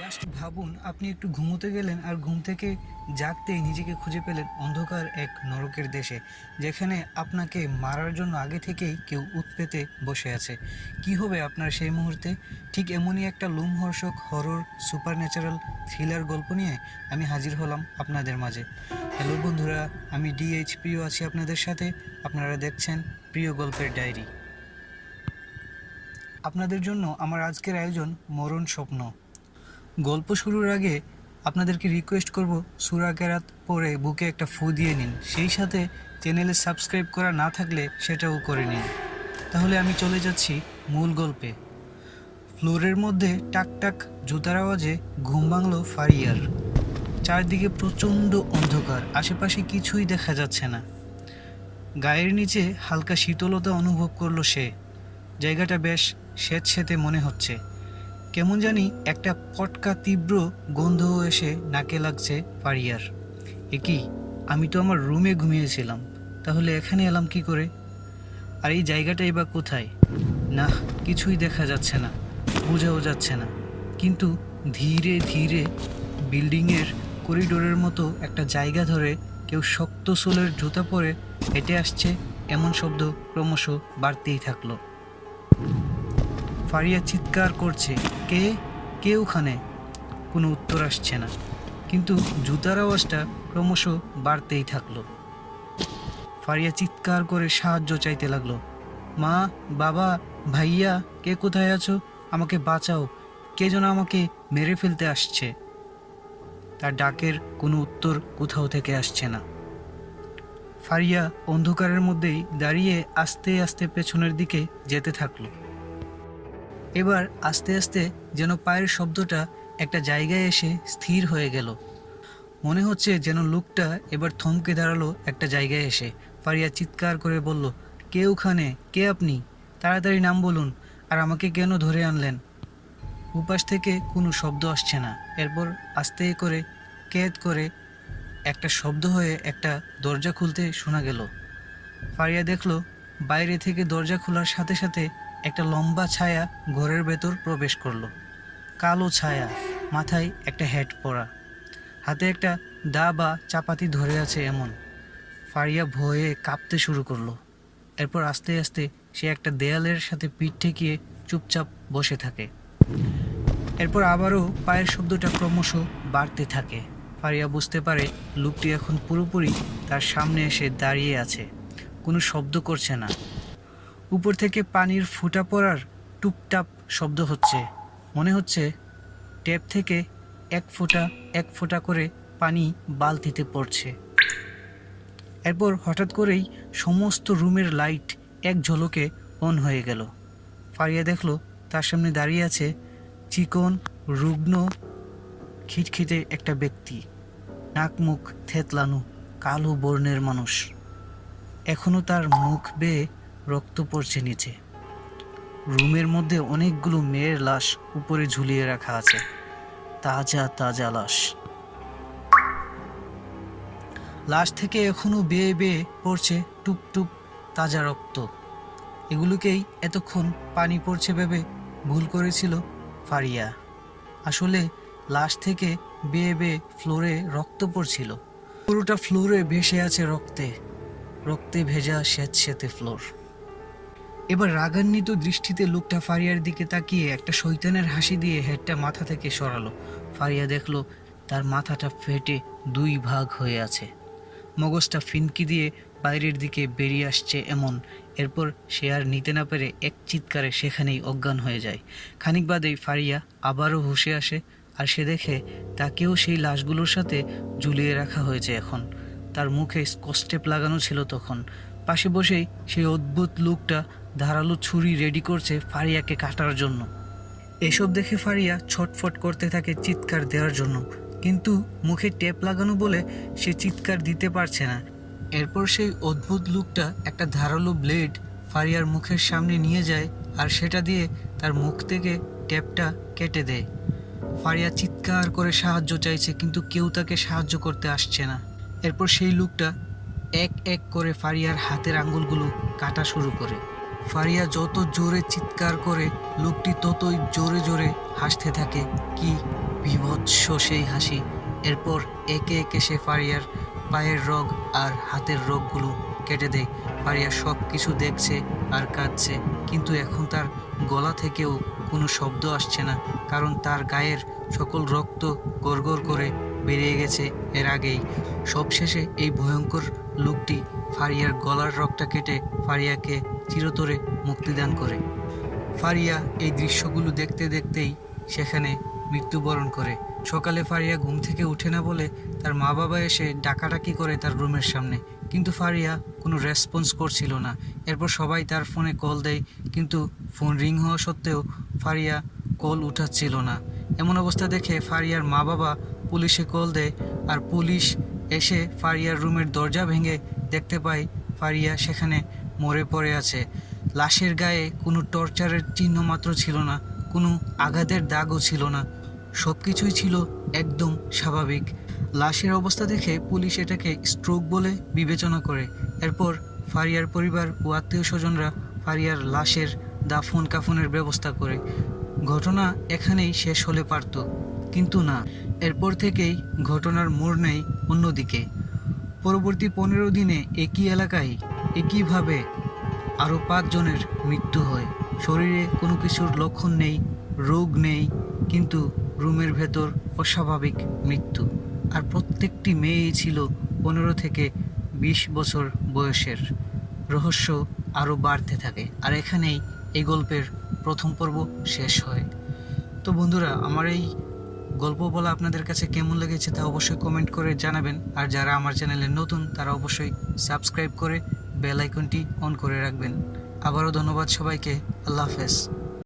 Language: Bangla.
জাস্ট ভাবুন, আপনি একটু ঘুমোতে গেলেন আর ঘুম থেকে জাগতেই নিজেকে খুঁজে পেলেন অন্ধকার এক নরকের দেশে, যেখানে আপনাকে মারার জন্য আগে থেকেই কেউ উৎপেতে বসে আছে। কি হবে আপনার সেই মুহূর্তে? ঠিক এমনই একটা লুমহর্ষক হরর সুপার ন্যাচারাল থ্রিলার গল্প নিয়ে আমি হাজির হলাম আপনাদের মাঝে। হ্যালো বন্ধুরা, আমি ডিএইচ প্রিয় আছি আপনাদের সাথে। আপনারা দেখছেন প্রিয় গল্পের ডায়েরি। আপনাদের জন্য আমার আজকের আয়োজন মরণ স্বপ্ন। গল্প শুরুর আগে আপনাদেরকে রিকোয়েস্ট করব সুরা কেরাত পরে বুকে একটা ফু দিয়ে নিন। সেই সাথে চ্যানেলে সাবস্ক্রাইব করা না থাকলে সেটাও করে নিন। তাহলে আমি চলে যাচ্ছি মূল গল্পে। ফ্লোরের মধ্যে টাক টাক জুতার আওয়াজে ঘুম ভাঙল ফারিয়ার। চারদিকে প্রচণ্ড অন্ধকার, আশেপাশে কিছুই দেখা যাচ্ছে না। গায়ের নিচে হালকা শীতলতা অনুভব করল সে। জায়গাটা বেশ স্যাঁতস্যাঁতে মনে হচ্ছে। কেমন জানি একটা পটকা তীব্র গন্ধ এসে নাকে লাগছে ফারিয়ার। এ কি? আমি তো আমার রুমে ঘুমিয়েছিলাম। তাহলে এখানে এলাম কি করে? আর এই জায়গাটাই বা কোথায়? না, কিছুই দেখা যাচ্ছে না, বোঝাও যাচ্ছে না। কিন্তু ধীরে ধীরে বিল্ডিংয়ের করিডোরের মতো একটা জায়গা ধরে কেউ শক্ত সোলের জুতা পরে হেঁটে আসছে, এমন শব্দ ক্রমশ বাড়তেই থাকল। ফারিয়া চিৎকার করছে, কে? কে ওখানে? কোনো উত্তর আসছে না। কিন্তু জুতার আওয়াজটা ক্রমশ বাড়তেই থাকল। ফারিয়া চিৎকার করে সাহায্য চাইতে লাগল, মা, বাবা, ভাইয়া, কে কোথায় আছো? আমাকে বাঁচাও। কে যেন আমাকে মেরে ফেলতে আসছে? তার ডাকের কোনো উত্তর কোথাও থেকে আসছে না। ফারিয়া অন্ধকারের মধ্যেই দাঁড়িয়ে আস্তে আস্তে পেছনের দিকে যেতে থাকল। এবার আস্তে আস্তে যেন পায়ের শব্দটা একটা জায়গায় এসে স্থির হয়ে গেল। মনে হচ্ছে যেন লোকটা এবার থমকে দাঁড়াল একটা জায়গায় এসে। ফারিয়া চিৎকার করে বলল, কে ওখানে? কে আপনি? তাড়াতাড়ি নাম বলুন, আর আমাকে কেন ধরে আনলেন? উপাস থেকে কোনো শব্দ আসছে না। এরপর আস্তে করে, কেদ করে একটা শব্দ হয়ে একটা দরজা খুলতে শোনা গেল। ফারিয়া দেখল, বাইরে থেকে দরজা খোলার সাথে সাথে একটা লম্বা ছায়া ঘরের ভেতর প্রবেশ করল। কালো ছায়া, মাথায় একটা হ্যাট পরা। হাতে একটা দা বা চাপাতি ধরে আছে এমন। ফারিয়া ভয়ে কাঁপতে শুরু করল। এরপর আস্তে আস্তে সে একটা দেয়ালের সাথে পিঠ ঠেকিয়ে চুপচাপ বসে থাকে। এরপর আবারও পায়ের শব্দটা ক্রমশ বাড়তে থাকে। ফারিয়া বুঝতে পারে লোকটি এখন পুরোপুরি তার সামনে এসে দাঁড়িয়ে আছে। কোনো শব্দ করছে না। উপর থেকে পানির ফুটা পড়ার টুপটাপ শব্দ হচ্ছে। মনে হচ্ছে ট্যাপ থেকে এক ফোঁটা এক ফোঁটা করে পানি বালতিতে পড়ছে। এরপর হঠাৎ করেই সমস্ত রুমের লাইট এক ঝলকে অন হয়ে গেল। ফারিয়া দেখল তার সামনে দাঁড়িয়ে আছে চিকন, রুগ্ন, খিটখিটে একটা ব্যক্তি। নাক মুখ থেতলানো কালো বর্ণের মানুষ। এখনও তার মুখ বেয়ে রক্ত পড়ছে নিচে। রুমের মধ্যে অনেকগুলো মেয়ের লাশ উপরে ঝুলিয়ে রাখা আছে। তাজা তাজা লাশ। লাশ থেকে এখনও বেয়ে বেয়ে পড়ছে টুপ টুপ তাজা রক্ত। এগুলোকেই এতক্ষণ পানি পড়ছে ভেবে ভুল করেছিল ফারিয়া। আসলে লাশ থেকে বেয়ে বেয়ে ফ্লোরে রক্ত পড়ছিল। পুরোটা ফ্লোরে ভেসে আছে রক্তে। রক্তে ভেজা স্যাঁতস্যাঁতে ফ্লোর। এবার রাগান্বিত দৃষ্টিতে লোকটা ফারিয়ার দিকে তাকিয়ে একটা শৈতানের হাসি দিয়ে হেডটা মাথা থেকে সরালো। ফারিয়া দেখল তার মাথাটা ফেটে দুই ভাগ হয়ে আছে। মগজটা ফিনকি দিয়ে বাইরের দিকে বেরিয়ে আসছে এমন। এরপর সে আর নিতে না পেরে এক চিৎকারে সেখানেই অজ্ঞান হয়ে যায়। খানিক বাদেই ফারিয়া আবারও হুশে আসে আর সে দেখে তাকেও সেই লাশগুলোর সাথে ঝুলিয়ে রাখা হয়েছে এখন। তার মুখে স্কস্টেপ লাগানো ছিল তখন। পাশে বসেই সেই অদ্ভুত লোকটা ধারালো ছুরি রেডি করছে ফারিয়াকে কাটার জন্য। এসব দেখে ফারিয়া ছটফট করতে থাকে চিৎকার দেওয়ার জন্য। কিন্তু মুখে টেপ লাগানো বলে সে চিৎকার দিতে পারছে না। এরপর সেই অদ্ভুত লুকটা একটা ধারালো ব্লেড ফারিয়ার মুখের সামনে নিয়ে যায় আর সেটা দিয়ে তার মুখ থেকে ট্যাপটা কেটে দেয়। ফারিয়া চিৎকার করে সাহায্য চাইছে, কিন্তু কেউ তাকে সাহায্য করতে আসছে না। এরপর সেই লুকটা এক এক করে ফারিয়ার হাতের আঙ্গুলগুলো কাটা শুরু করে। ফারিয়া যত জোরে চিৎকার করে, লোকটি ততই জোরে জোরে হাসতে থাকে। কি বিভৎস সেই হাসি। এরপর একে একে সে ফারিয়ার পায়ের রগ আর হাতের রগগুলো কেটে দেয়। ফারিয়া সব কিছু দেখছে আর কাঁদছে, কিন্তু এখন তার গলা থেকেও কোনো শব্দ আসছে না, কারণ তার গায়ের সকল রক্ত গড়গড় করে বেরিয়ে গেছে এর আগেই। সবশেষে এই ভয়ঙ্কর লোকটি ফারিয়ার গলার রগটা কেটে ফারিয়াকে চিরতরে মুক্তিদান করে। ফারিয়া এই দৃশ্যগুলো দেখতে দেখতেই সেখানে মৃত্যুবরণ করে। সকালে ফারিয়া ঘুম থেকে উঠে না বলে তার মা বাবা এসে ডাকাডাকি করে তার রুমের সামনে। কিন্তু ফারিয়া কোনো রেসপন্স করছিল না। এরপর সবাই তার ফোনে কল দেয়, কিন্তু ফোন রিং হওয়া সত্ত্বেও ফারিয়া কল উঠাচ্ছিল না। এমন অবস্থা দেখে ফারিয়ার মা বাবা পুলিশে কল দেয় আর পুলিশ এসে ফারিয়ার রুমের দরজা ভেঙে দেখতে পাই ফারিয়া সেখানে মরে পড়ে আছে। লাশের গায়ে কোনো টর্চারের চিহ্ন মাত্র ছিল না, কোনো আঘাতের দাগও ছিল না। সব কিছুই ছিল একদম স্বাভাবিক। লাশের অবস্থা দেখে পুলিশ এটাকে স্ট্রোক বলে বিবেচনা করে। এরপর ফারিয়ার পরিবার ও আত্মীয় স্বজনরা ফারিয়ার লাশের দাফন কাফনের ব্যবস্থা করে। ঘটনা এখানেই শেষ হলে পারত, কিন্তু না। এরপর থেকেই ঘটনার মোড় নেই অন্যদিকে। পরবর্তী পনেরো দিনে একই এলাকায় একইভাবে আরও পাঁচজনের মৃত্যু হয়। শরীরে কোনো কিছুর লক্ষণ নেই, রোগ নেই, কিন্তু রুমের ভেতর অস্বাভাবিক মৃত্যু। আর প্রত্যেকটি মেয়েই ছিল পনেরো থেকে বিশ বছর বয়সের। রহস্য আরও বাড়তে থাকে। আর এখানেই এই গল্পের প্রথম পর্ব শেষ হয়। তো বন্ধুরা, আমার এই গল্প বলা আপনাদের কাছে কেমন লেগেছে তা অবশ্যই কমেন্ট করে জানাবেন। আর যারা আমার চ্যানেলে নতুন, তারা অবশ্যই সাবস্ক্রাইব করে বেল আইকনটি অন করে রাখবেন। আবারও ধন্যবাদ সবাইকে। আল্লাহ হাফেজ।